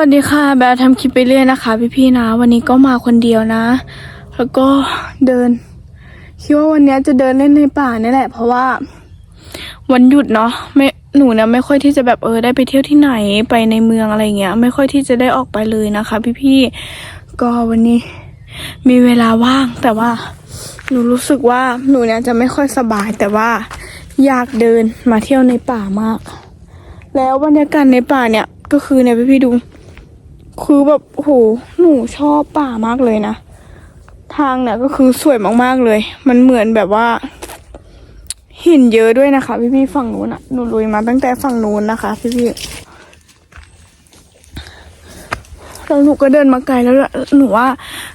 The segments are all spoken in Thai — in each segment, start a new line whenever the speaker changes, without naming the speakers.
วัสดีค่ะ แบลทำคลิปไปเรื่อยนะคะพี่ๆนะ วันนี้ก็มาคนเดียวนะ แล้วก็เดิน คิดว่าวันนี้จะเดินเล่นในป่านี่แหละ เพราะว่า วันหยุดเนาะไม่หนูเนี่ยไม่ค่อยที่จะแบบเออได้ไปเที่ยวที่ไหนไปในเมืองอะไรเงี้ย ไม่ค่อยที่จะได้ออกไปเลยนะคะ พี่ๆก็วันนี้มีเวลาว่างแต่ว่า หนูรู้สึกว่าหนูเนี่ยจะไม่ค่อยสบายแต่ว่าอยากเดินมาเที่ยวในป่ามาก แล้วบรรยากาศในป่าเนี่ยก็คือเนี่ยพี่ๆดู คือแบบโหหนูชอบป่ามากเลยนะ ทางเนี่ยก็คือสวยมากๆเลย มันเหมือนแบบว่า หินเยอะด้วยนะคะ พี่ๆฝั่งนู้นอะหนูลุยมาตั้งแต่ฝั่งนู้นนะคะ พี่ๆแล้วหนูก็เดินมาไกลแล้วหนูว่า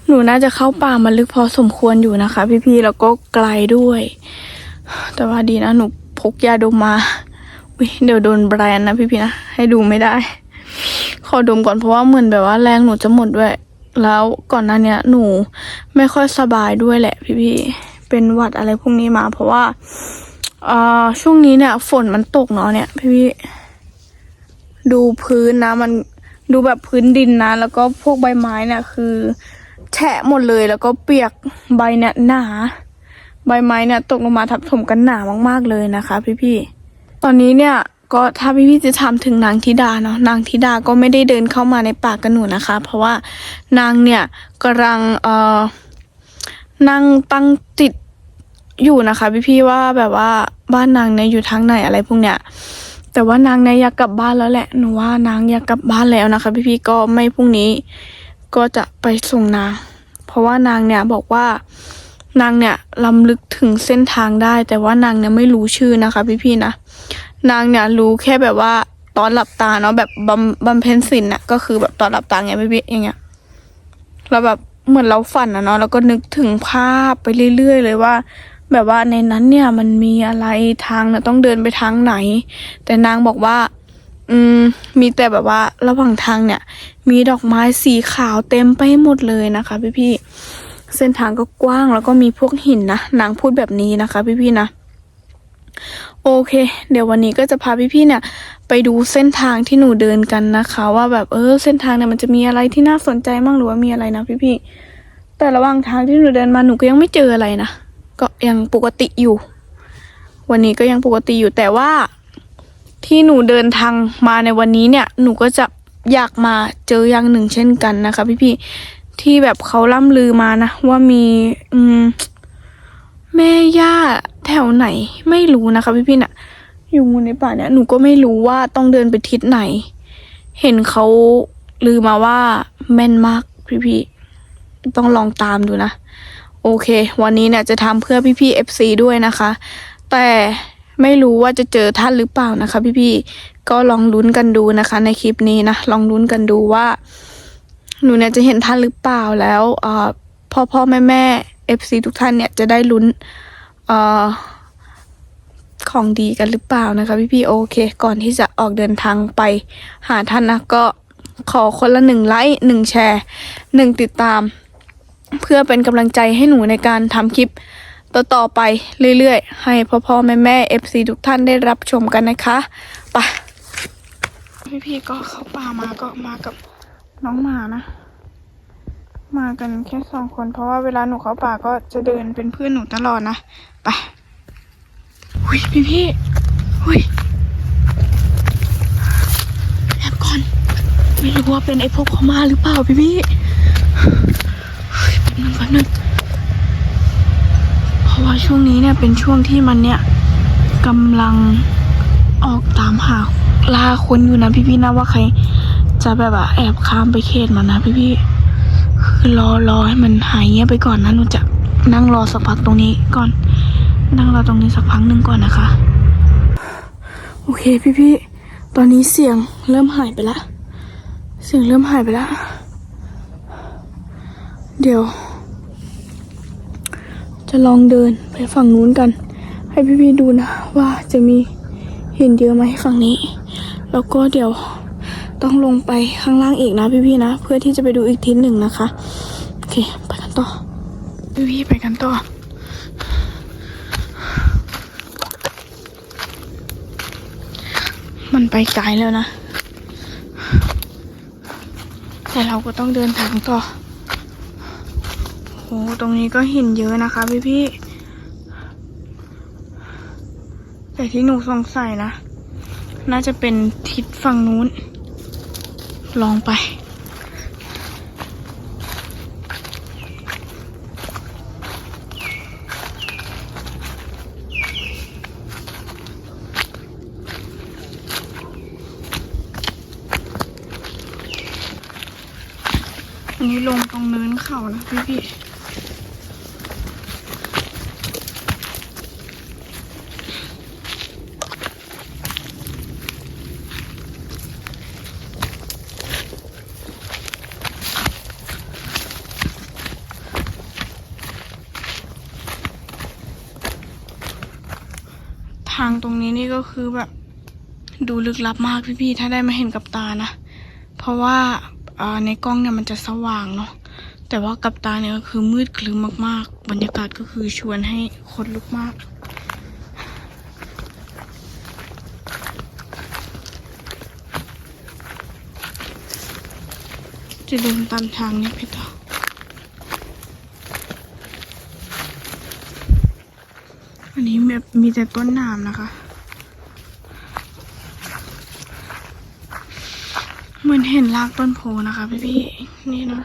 หนูน่าจะเข้าป่ามาลึกพอสมควรอยู่นะคะ พี่ๆแล้วก็ไกลด้วย แต่ว่าดีนะหนูพกยาดมมาอุ๊ยเดี๋ยวโดนแบรนด์นะพี่ๆนะให้ดูไม่ได้ ขอดมก่อนเพราะว่าเหมือนแบบว่าแรงหนูจะหมดด้วย แล้วก่อนหน้านี้หนูไม่ค่อยสบายด้วยแหละ พี่ๆเป็นหวัดอะไรพวกนี้มา เพราะว่าเอ่อช่วงนี้เนี่ย ฝนมันตกเนาะเนี่ย พี่ๆดูพื้นนะ มันดูแบบพื้นดินนะ แล้วก็พวกใบไม้เนี่ยคือแฉะหมดเลยแล้วก็เปียกใบเนี่ยหนาใบไม้เนี่ยตกลงมาทับถมกันหนามากๆเลยนะคะ พี่ๆตอนนี้เนี่ย ก็ถ้าพี่ๆจะถามถึงนางธิดาเนาะนางธิดาก็ไม่ได้เดินเข้ามาในป่ากันหนูนะคะ เพราะว่านางเนี่ยกำลังเอ่อนั่งตั้งจิตอยู่นะคะพี่ๆว่าแบบว่าบ้านนางเนี่ยอยู่ทางไหนอะไรพวกเนี้ยแต่ว่านางเนี่ยอยากกลับบ้านแล้วแหละหนูว่านางอยากกลับบ้านแล้วนะคะ พี่ๆก็ไม่พรุ่งนี้ ก็จะไปส่งนางเพราะว่านางเนี่ยบอกว่านางเนี่ยลำลึกถึงเส้นทางได้ แต่ว่านางเนี่ยไม่รู้ชื่อนะคะ พี่ๆนะ นางเนี่ยรู้แค่แบบว่าตอนหลับตาเนาะแบบบำบำเพ็ญศีลน่ะก็คือแบบตอนหลับตาไงพี่พี่อย่างเงี้ยแล้วแบบเหมือนเราฝันนะเนาะแล้วก็นึกถึงภาพไปเรื่อยๆเลยว่า แบบว่าในนั้นเนี่ยมันมีอะไรทางเนี่ยต้องเดินไปทางไหน แต่นางบอกว่า อืม มีแต่แบบว่าระหว่างทางเนี่ย มีดอกไม้สีขาวเต็มไปหมดเลยนะคะพี่พี่ๆเส้นทางก็กว้างแล้วก็มีพวกหินนะนางพูดแบบนี้นะคะ พี่พี่ๆนะ โอเค เดี๋ยววันนี้ก็จะพาพี่ๆเนี่ย ไปดูเส้นทางที่หนูเดินกันนะคะ ว่าแบบเออเส้นทางเนี่ยมันจะมีอะไรที่น่าสนใจบ้างหรือว่ามีอะไรนะพี่ๆแต่ระหว่างทางที่หนูเดินมาหนูก็ยังไม่เจออะไรนะก็ยังปกติอยู่ วันนี้ก็ยังปกติอยู่แต่ว่าที่หนูเดินทางมาในวันนี้เนี่ย หนูก็จะอยากมาเจออย่างหนึ่งเช่นกันนะคะ พี่ๆที่แบบเขาล่ำลือมานะว่ามี อืม แม่ย่าแถวไหนไม่รู้นะคะพี่พี่น่ะ อยู่ในป่าเนี่ยหนูก็ไม่รู้ว่าต้องเดินไปทิศไหน เห็นเขาลือมาว่าแม่นมากพี่พี่ต้องลองตามดูนะ โอเค วันนี้เนี่ยจะทำเพื่อพี่พี่เอฟซีด้วยนะคะ แต่ไม่รู้ว่าจะเจอท่านหรือเปล่านะคะ พี่พี่ก็ลองลุ้นกันดูนะคะ ในคลิปนี้นะลองลุ้นกันดูว่า หนูเนี่ยจะเห็นท่านหรือเปล่าแล้วพ่อพ่อแม่แม่ เอฟซีทุกท่านเนี่ยจะได้ลุ้นเอ่อของดีกันหรือเปล่านะคะพี่พี่โอเค ก่อนที่จะออกเดินทางไปหาท่านนะก็ขอคนละหนึ่งไลค์หนึ่งแชร์หนึ่งติดตาม เพื่อเป็นกำลังใจให้หนูในการทำคลิปต่อๆไปเรื่อยๆ ให้พ่อพ่อแม่แม่เอฟซีทุกท่านได้รับชมกันนะคะไปพี่พี่ๆก็เข้าป่ามาก็มากับน้องหมานะ มากันแค่สองคน เพราะว่าเวลาหนูเข้าป่าก็จะเดินเป็นเพื่อนหนูตลอดนะ ไปหุยพี่พี่หุยแอบก่อน ไม่รู้ว่าเป็นไอ้พวกพม่าหรือเปล่าพี่พี่แป๊บนึงแป๊บนึงเพราะว่าช่วงนี้เนี่ยเป็นช่วงที่มันเนี่ยกำลังออกตามหาล่าคนอยู่นะพี่พี่นะว่าใครจะแบบว่าแอบข้ามไปเขตมันนะพี่พี่ คือรอรอให้มันหายเงียบไปก่อนนะหนูจะนั่งรอสักพักตรงนี้ก่อน นั่งรอตรงนี้สักพักหนึ่งก่อนนะคะ โอเคพี่พี่ๆตอนนี้เสียงเริ่มหายไปละ เสียงเริ่มหายไปละ เดี๋ยว จะลองเดินไปฝั่งนู้นกัน ให้พี่พี่ๆดูนะ ว่าจะมีเห็นเยอะไหมฝั่งนี้ แล้วก็เดี๋ยว ต้องลงไปข้างล่างอีกนะพี่ๆนะ เพื่อที่จะไปดูอีกทิศหนึ่งนะคะ โอเค ไปกันต่อ พี่ๆไปกันต่อมันไปไกลแล้วนะ แต่เราก็ต้องเดินทางต่อ โห ตรงนี้ก็หินเยอะนะคะพี่พี่ๆแต่ที่หนูสงสัยนะ น่าจะเป็นทิศฝั่งนู้น ลองไป อันนี้ลงตรงเนินเขานะพี่พี่ ทางตรงนี้นี่ก็คือแบบ ดูลึกลับมากพี่ๆ ถ้าได้มาเห็นกับตานะ เพราะว่าอ่าในกล้องเนี่ยมันจะสว่างเนาะ แต่ว่ากับตาเนี่ยก็คือมืดคลึ้มมากๆ บรรยากาศก็คือชวนให้คนลุกมากจะเดินตามทางนี้พี่ต่อ นนี้แบบมีแต่ต้นน้ำนะคะ เหมือนเห็นรากต้นโพนะคะพี่พี่ๆนี่เนาะ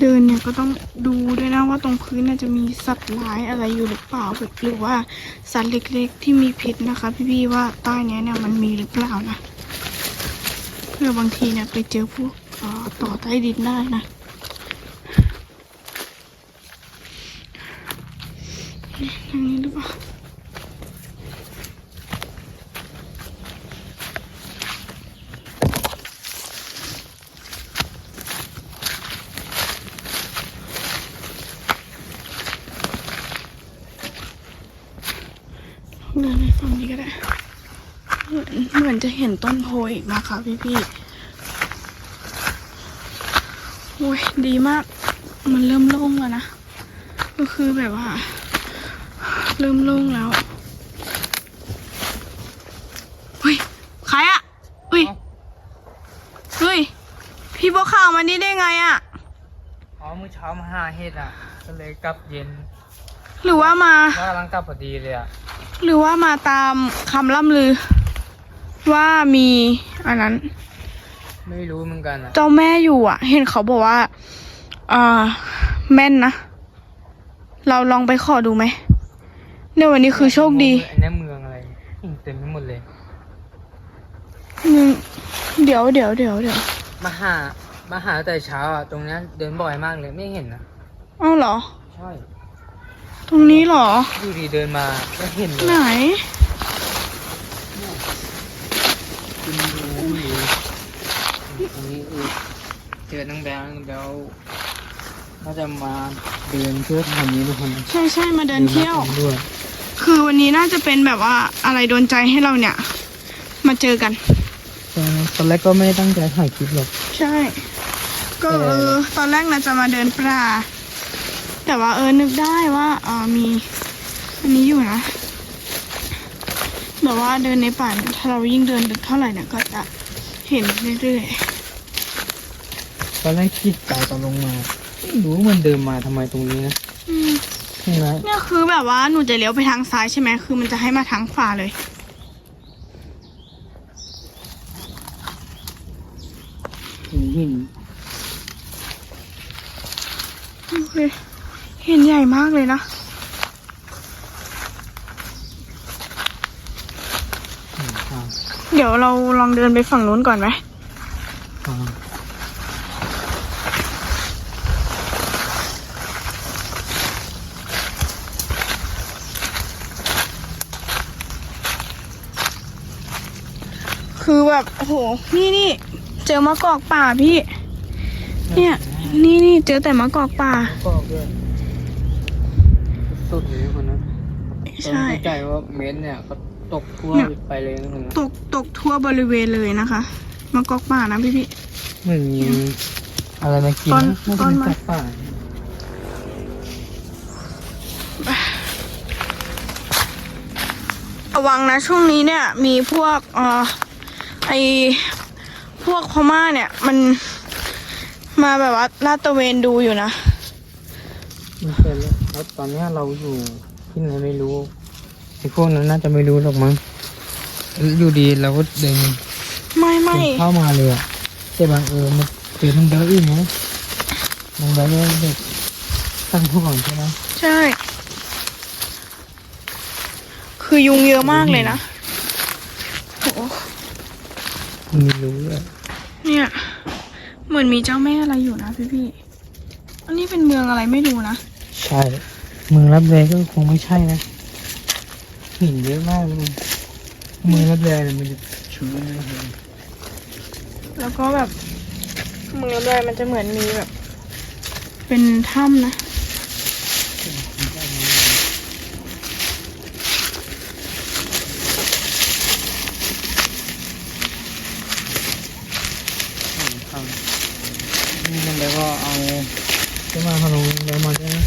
เดินเนี่ยก็ต้องดูด้วยนะว่าตรงพื้นน่าจะมีสัตว์ร้ายอะไรอยู่หรือเปล่าหรือว่าสัตว์เล็ก ๆ ที่มีพิษนะคะ พี่พี่ๆว่าใต้เนี้ยเนี่ยมันมีหรือเปล่านะเพื่อบางทีเนี่ยไปเจอพวก ต่อใต้ดินได้นะทางนี้หรือเปล่าเดินไปฝั่งนี้ก็ได้ เหมือนเหมือนจะเห็นต้นโพอีกนะคะพี่พี่ๆ โอ้ยดีมาก มันเริ่มโล่งแล้วนะ ก็คือแบบว่า เริ่มโล่งแล้วเฮ้ยใครอะเฮ้ยเฮ้ย พี่บัวขาวมานี่ได้ไงอะ
อ๋อมื้อเช้ามาหาเห็ดอะ ก็เลยกลับเย็น
หรือว่ามา
ว่ากำลังกลับพอดีเลยอะ
หรือว่ามาตามคำล่ำลือ ว่ามีอันนั้น
ไม่รู้เหมือนกันอะ
เจ้าแม่อยู่อะ เห็นเขาบอกว่าอ่าแม่นนะ เราลองไปขอดูไหมในวันนี้คือโชคดี
อันนี้เมืองอะไรหินเต็มไปหมดเลย
อืมเดี๋ยวเดี๋ยวเดี๋ยวเดี๋ยว
มาหามาหาแต่เช้าอะตรงเนี้ยเดินบ่อยมากเลยไม่เห็นนะ
เอ้าเหรอ
ใช่
ตรงนี้เหรอ
อยู่ดีเดินมาก็เห็นเล
ไหน
ยคุณดูอยู่ตรงนี้อีก เจอนางแบงนางแบวน่าจะมาเดินเที่ยวทางนี้ทุกคน
ใช่ใช่มาเดินเที่ยว
ดินมาด้วย
คือวันนี้น่าจะเป็นแบบว่าอะไรโดนใจให้เราเนี่ย มาเจอกัน
ตอนแรกก็ไม่ได้ตั้งใจถ่ายคลิปหรอก
ใช่ ก็เออตอนแรกน่าจะมาเดินปลาแต่ว่าเออนึกได้ว่าเออมี อันนี้อยู่นะแบบว่าเดินในป่าเนี่ยถ้าเรายิ่งเดินลึกเท่าไหร่เนี่ยก็จะเห็นเรื่อย
ต อนแรกคิดใจตอนลงมาไม่รู้ว่ามันเดินมาทำไมตรงนี้นะ
ๆอืม
ใช่ไหม
เนี่ยคือแบบว่าหนูจะเลี้ยวไปทางซ้ายใช่ไหมคือมันจะให้มาทางขวาเลย
หินหิน
โอเคเห็นใหญ่มากเลยนะ
หินทาง
เดี๋ยวเราลองเดินไปฝั่งนู้นก่อนไหม คือแบบโอ้โหนี่นี่เจอมะกอกป่าพี่ เนี่ย นี่นี่เจอแต่มะกอกป่า
ก็ด้วยสุดเลยคนนั้น
ใช่
ตอนนี้ใจว่าเม้นเนี่ยก็ตกทั่ว
เนี่ย
ไปเลยนะคนนั้น
ตกตกทั่วบริเวณเลยนะคะมะกอกป่านะพี่พี่
เหมือนมีอะไรมากิน
ต้น
น่า
ต้
จะ
น
เป็น
ไม้
สัตว์ป่า
โระวังนะช่วงนี้เนี่ยมีพวกเอ่อ ไอพวกพม่าเนี่ยมันมาแบบว่าลาดตระเวนดูอยู่นะ
มันเป็นแล้วแล้วตอนเนี้ยเราอยู่ที่ไหนไม่รู้ไอ้พวกนั้นน่าจะไม่รู้หรอกมั้งอยู่ดีเราก็เดิน
ไม่ไม่
เดินเข้ามาเลยอะแต่บางเออมันเจอน้องเบลอีกนะน้องเบลเนี่ยเด็กตั้งห่วงใช่ไหม
ใช่ คือยุงเยอะมากเลยนะโอ้
ไม่รู้เลย
เนี่ย เหมือนมีเจ้าแม่อะไรอยู่นะพี่พี่ๆอันนี้เป็นเมืองอะไรไม่รู้นะ
ใช่ เมืองรับแรงก็คงไม่ใช่นะหินเยอะมากเลยเมืองรับแรงเนี่ยมันจะชื้นนะครับ
แล้วก็แบบเมืองเลยมันจะเหมือนมีแบบ เป็นถ้ำนะ
นี่มันแล้วก็เอาจะมาขนมแล้วมาด้วยนะ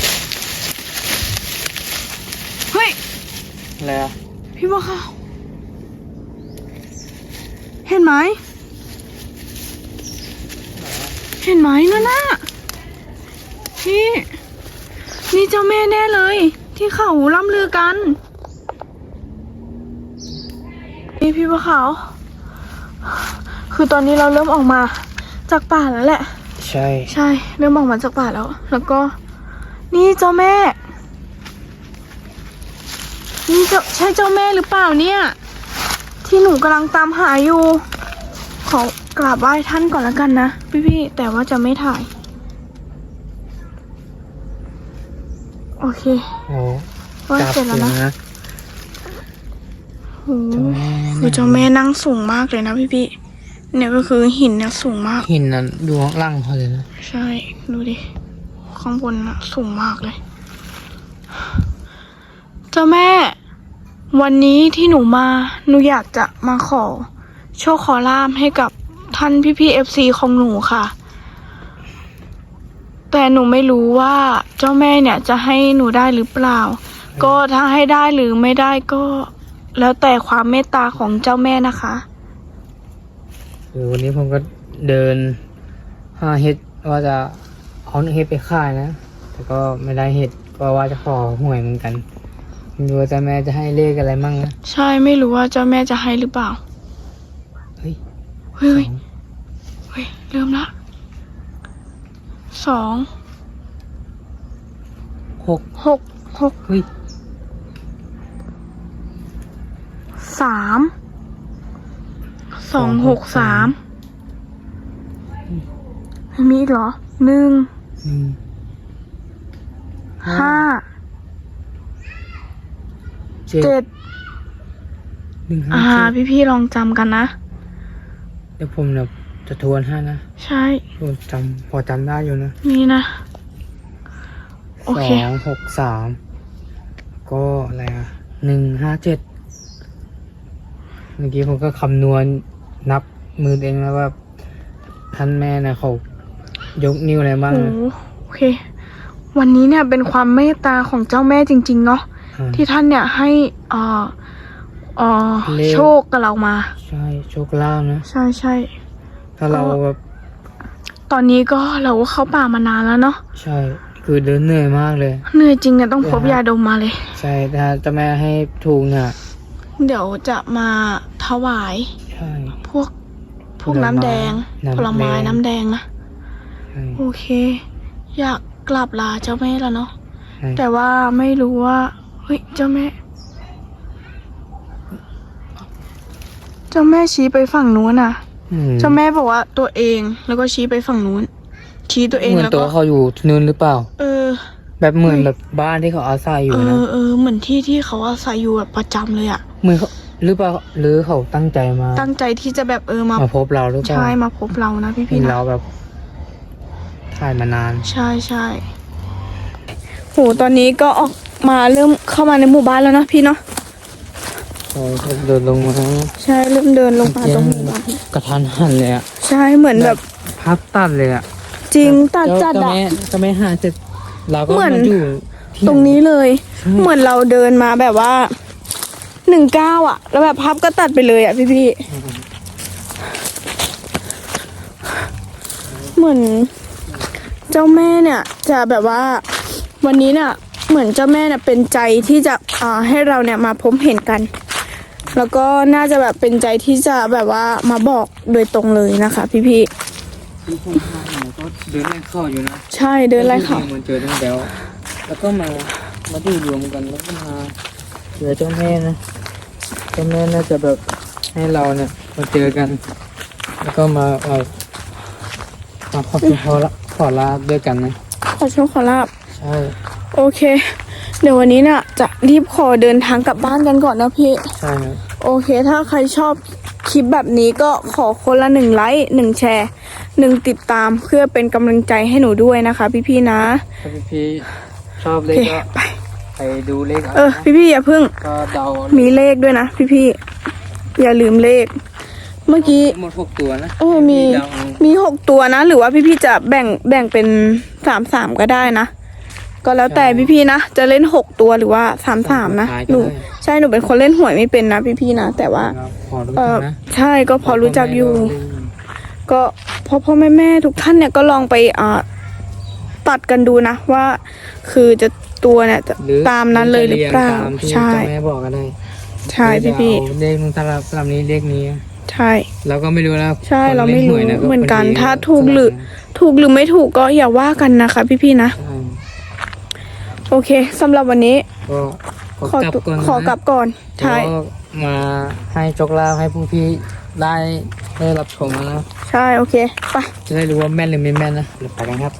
เฮ้ย
อะไรอะ
พี่บัวขาวเห็นไหมเห็นไหมนั่นน่ะพี่นี่เจ้าแม่แน่เลย ที่เขาล่ำลือกันนี่พี่บัวขาวคือตอนนี้เราเริ่มออกมา จากป่าแล้วแหละ
ใช่
ใช่เริ่มออกมาจากป่าแล้ว แล้วก็ นี่เจ้าแม่ นี่เจ้าใช่เจ้าแม่หรือเปล่าเนี่ย ที่หนูกำลังตามหาอยู่ ขอกราบไหว้ท่านก่อนแล้วกันนะพี่ๆแต่ว่าจะไม่ถ่าย โอเค
โอ้
ไหว้เสร็จแล้วนะ
นะ
โอ้โหคือเจ้าแม่นั่งสูงมากเลยนะพี่ๆ เนี่ยก็คือหินเนี่ยสูงมาก
หินนั้นดูข้างล่างเขาเลยนะ
ใช่ ดูดิ ข้างบนนะสูงมากเลย เจ้าแม่ วันนี้ที่หนูมา หนูอยากจะมาขอ โชคขอลาบให้กับท่านพี่พี่เอฟซีของหนูค่ะ แต่หนูไม่รู้ว่าเจ้าแม่เนี่ยจะให้หนูได้หรือเปล่า ก็ถ้าให้ได้หรือไม่ได้ก็ แล้วแต่ความเมตตาของเจ้าแม่นะคะ
คือวันนี้ผมก็เดินหาเห็ดว่าจะเอาเห็ดไปขายนะ แต่ก็ไม่ได้เห็ดก็ว่าจะขอหวยเหมือนกันไม่รู้ว่าเจะแม่จะให้เลขอะไรมั่งนะ
ใช่ไม่รู้ว่าเจ้าแม่จะให้หรือเปล่า
เฮ้ย
เฮ้ย
ส
เฮ้
อยง
เฮ้ยเริ่มละสอง
หก
หกหก
เฮ้ย
สาม สองหกสามมีอีกเหรอหนึ่ง
หนึ่ง
ห้า
เจ็ด
เจ็ด
หนึ่ง
อ่า
ห้าเจ็ด
พี่พี่ๆลองจำกันนะ
เดี๋ยวผมเนี่ยจะทวนให้นะ
ใช่
ผมจำพอจำได้อยู่นะ
นี่นะ โอ
ส
เค
องหกสามก็อะไรอะหนึ่งห้าเจ็ดเมื่อกี้ผมก็คำนวณ นับมือตัวเองแล้วว่าท่านแม่นะเขายกนิ้วอะไรบ้าง
โอ้
นะ
โอเค วันนี้เนี่ยเป็นความเมตตาของเจ้าแม่จริง ๆ เนาะ
อ่า
ที่ท่านเนี่ยให้เอ่อเอ่อ
เลข
โชคกับเรามา
ใช่โชคลาภนะ
ใช่ใช่
ถ้าเรา
ก็
แบบ
ตอนนี้ก็เราก็เข้าป่ามานานแล้วเนาะ
ใช่ คือเดินเหนื่อยมากเลย
เหนื่อยจริงเนี่ยต้องพบ
เดี๋ยวฮะ
ยาดมมาเลย
ใช่ถ้าเจะแม่ให้ถูกเนี่ย
เดี๋ยวจะมาถวาย
ใช่
พวกพวก
ผลไม้
น้ำแดง
น้ำ
ผลไม้
แดง
น้ำแดงนะ
ใช่
โอเค อยากกลับลาเจ้าแม่แล้วเนาะ
ใช่
แต่ว่าไม่รู้ว่าเฮ้ยเจ้าแม่ เจ้าแม่ชี้ไปฝั่งนู้นน่ะ
อืม
เจ้าแม่บอกว่าตัวเองแล้วก็ชี้ไปฝั่งนู้น ชี้ตัวเอง
เหมือน
แล้ว
ตัว
ก็
เขาอยู่ที่นู่นหรือเปล่า
เออ
แบบเหมือน
เฮ้ย
แบบบ้านที่เขาอาศัยอยู่
เอ
นะ
อเออเหมือนที่ที่เขาอาศัยอยู่แบบประจำเลยอะ
เหมือนเขา หรือเปล่าหรือเขาตั้งใจมา
ตั้งใจที่จะแบบเออมา
มาพบเราหรือเปล่า
ใช่มาพบเรานะพี่
เห็
พี่
น
นะ
เราแบบถ่ายมานาน
ใช่ใช่โหตอนนี้ก็ออกมาเริ่มเข้ามาในหมู่บ้านแล้วนะพี่เนาะ
ใช่เดินลงมา
ใช่เริ่มเดินลงมาตรงหมู่บ้าน
กระทันหันเลยอะ
ใช่เหมือนแบบ
ภาพตัดเลยอะ
จริงตัดจัด
จะ
อะ
ไม่จะไม่หาเสร็จเราก็
เหมือน
มาอยู่ที่
ตรงนี้เลย
ใช่
เหมือนเราเดินมาแบบว่า หนึ่งเก้าอะ แล้วแบบภาพก็ตัดไปเลยอะพี่พี่ๆเหมือน เจ้าแม่เนี่ย จะแบบว่า วันนี้เนี่ยเหมือนเจ้าแม่เนี่ยเป็นใจที่จะอ่าให้เราเนี่ยมาพบเห็นกัน แล้วก็น่าจะแบบเป็นใจที่จะแบบว่ามาบอกโดยตรงเลยนะคะ พี่พี่
ที่ผมพาหนูก็เดินไล่เข้าอยู่นะ
ๆใช่เดินไล่เขา
มันเจอตั้งแล้ว แล้วก็มามาดูรวมกันแล้วก็มา เจอเจ้าแม่นะเจ้าแม่น่าจะแบบให้เราเนี่ยมาเจอกัน แล้วก็มาเอามาขอขอละขอลาด้วยกันนะ
ขอโชคขอลาบ
ใช่
โอเค เดี๋ยววันนี้เนี่ยจะรีบขอเดินทางกลับบ้านกันก่อนนะพี่
ใช่ครับ
โอเค ถ้าใครชอบคลิปแบบนี้ก็ขอคนละหนึ่งไลค์หนึ่งแชร์หนึ่งติดตามเพื่อเป็นกำลังใจให้หนูด้วยนะคะ พี่ๆนะ
ถ้าพี่พี่ชอบเล
โอ
ข
เค
ก็
ไป
ไปดูเลขเอา
เออพี่ๆอย่าเพิ่ง
ก็เดา
มีเลขด้วยนะพี่ๆอย่าลืมเลข เมื่อกี้
หมดหกตัวนะ
เออมี
เดาเอา
มีหกตัวนะ หรือว่าพี่ๆจะแบ่งแบ่งเป็นสามสามก็ได้นะก็แล้วแต่พี่ๆนะจะเล่นหกตัวหรือว่าสามสามนะหนูใช่หนูเป็นคนเล่นหวยไม่เป็นนะพี่ๆนะแต่ว่า
ครับขอรู้
เอ
จั
อก
นะ
ใช่ก็พอรู้จักอยู่ ก็พ่อพ่อแม่แม่ทุกท่านเนี่ยก็ลองไปอ่าตัดกันดูนะว่า คือจะ ตัวเนี่ยจะ
หรือ
ตามนั้นเลยหรือเปล่า
จะยงตมที่
ใช่
เจ้าแม่บอกก็ได้
ใช่พี่พี่
จะเอาเลขนู้นตลับตลับนี้เลขนี้
ใช่
เราก็ไม่รู้นะ
ใช่
คน
เราไม่
ล่นห
รู้
วยะ
เหมือนกัน
บงที
ถ้าถูกหรือ ถูกหรือไม่ถูกก็อย่าว่ากันนะคะ พี่พี่ๆนะ
ใช่
โอเคสำหรับวันนี้
ก็ข
ขอ
อกลับก่อนนะ
ขอกลับก่อนใช่
ก็มาให้โชคลาภให้ผู้พี่ได้ได้รับชมนะ
ใช่โอเคไป
จะได้รู้ว่าแม่นหรือไม่แม่นนะเดี๋ยวไปกันครับ